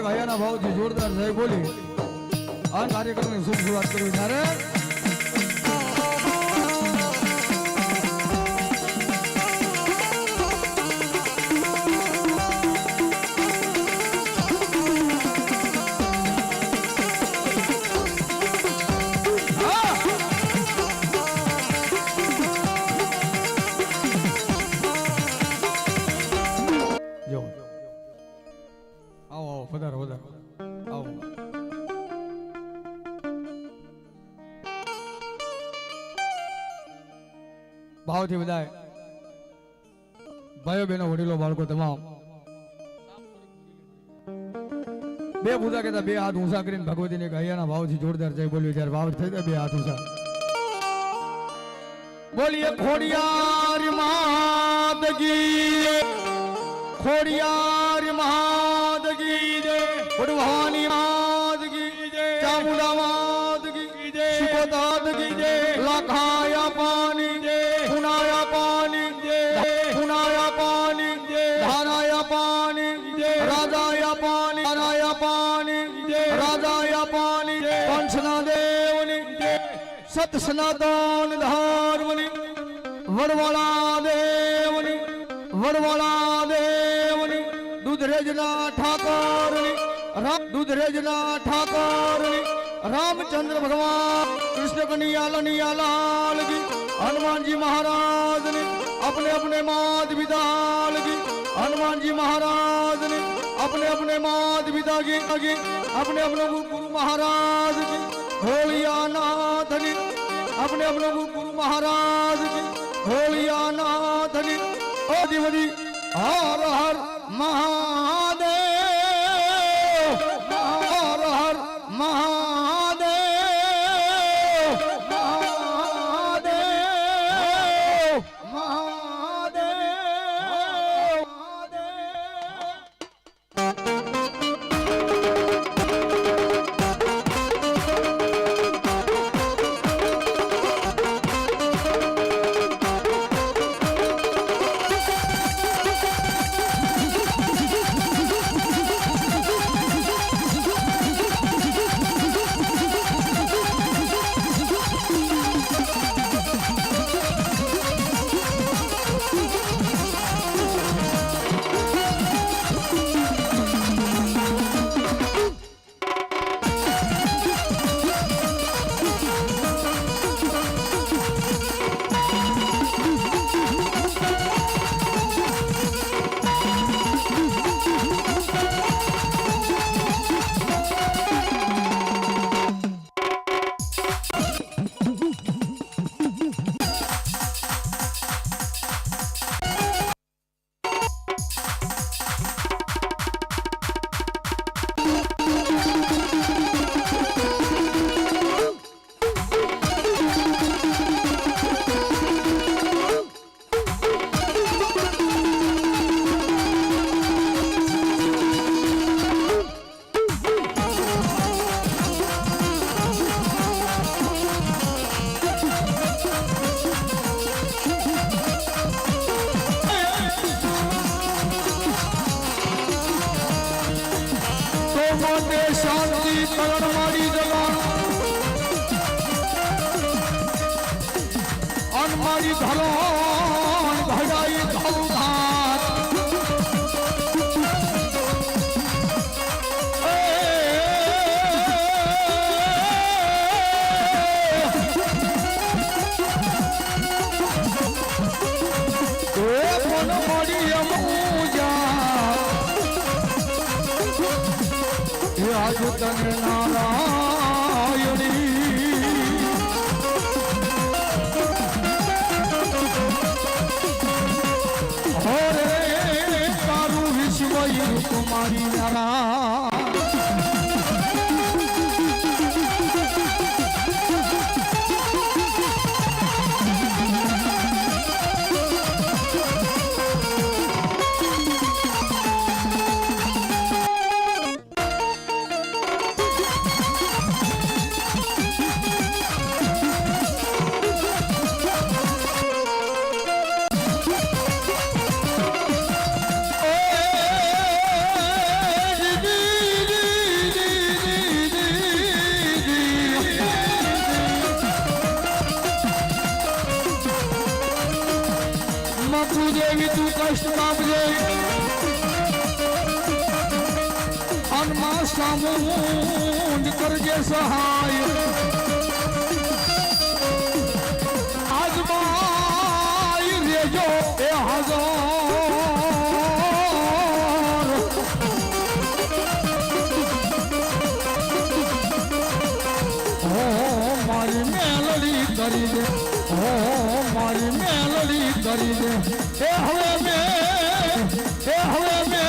એક હયાના ભાવથી જોરદાર જય બોલી. આ કાર્યક્રમની શુભ શરૂઆત કરવી ત્યારે ભાવથી બધાય ભાઈઓ બહેનો વડીલો બાળકો તમામ બે પૂજા કહેતા બે હાથ ઊંચા કરીને ભગવતીને એક હૈયાના ભાવથી જોરદાર જય બોલ્યું ત્યારે ભાવ થઈ જાય બે હાથ ઊંચા બોલીએ ખોડિયાર માદગી ખોડિયાર મહાદગી જય વડવાની માદગી જય ચામુંડા માદગી જય સુકોદાદગી જય લાખાયા દેવની સત સનાતન ધર્મની વડવાળા દેવની વડવાળા દેવની દુધરેજના ઠાકોરની દુધરેજના ઠાકોરની, રામચંદ્ર ભગવાન, કૃષ્ણ કનૈયા, લનૈયા, લાલજી, હનુમાનજી મહારાજની અપને અપને માત વિદાલજી હનુમાનજી મહારાજ अपने अपने मात पिता के आगे, अपने अपने गुरु महाराज के, होलिया नाथ ने, अपने अपने गुरु महाराज के, होलिया नाथ ने अधिपति हर हर महादेव મોટે શાંતિ કરણ મારી જવા અન મારી તને નારાયણી. હરે કુમારી નારા તું કષ્ટ પામજે અનમાં સામુંડ કરજે સહાય. આજમાય રેજો, એ હજાર. હો મારી મેલડી કરી દે ઓ મારી મેલડી કરી દે એ હવે મે હવે